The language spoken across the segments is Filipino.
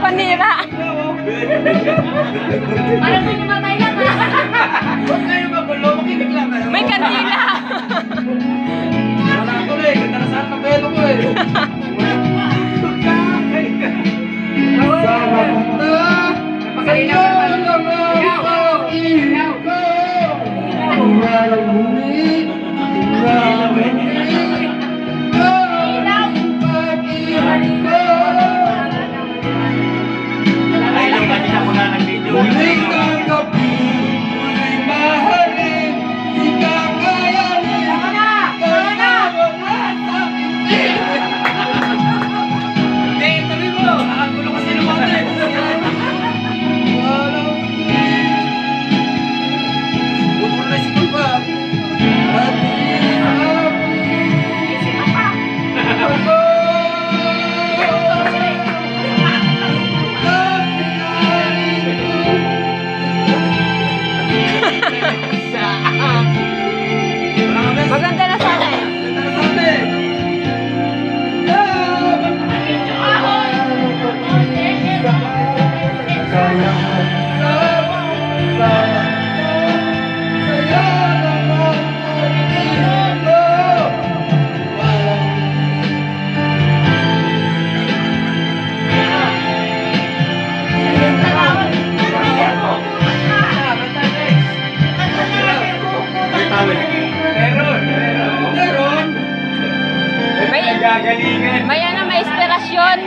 Panira. Parang may namatay lang ha. Huwag kayo magulo, makinig lang kayo May kandila. Wala ko eh, ganda na saan ng pelo ko eh. Ay, Maganda na sana eh. May, Gagalingan. may ano, may inspirasyon.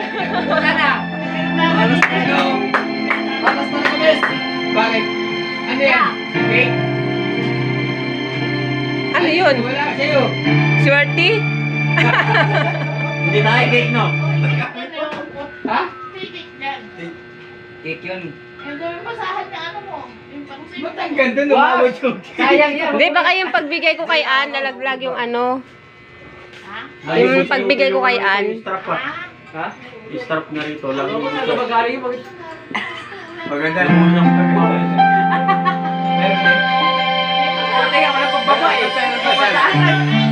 Alas na ito. Alas na ito, bes. Bakit? Ano yan? Cake? Ano yun? Wala sa'yo. Swerte? Hindi tayo cake, no? Ha? Titik yan. Cake yun. Yung gawin basahan na ano mo. Ba't ang ganda ng wow. Sayang yan. Hindi, baka yung pagbigay ko kay Ann, nalaglag yung ano. Ha? Yung pagbigay ko kay Ann. Strap pa. Ha? Strap na rito. Lang Ano yung ba ito. magaling yung mag... Maganda yung Meron eh. Wala kaya wala pang babae. Pero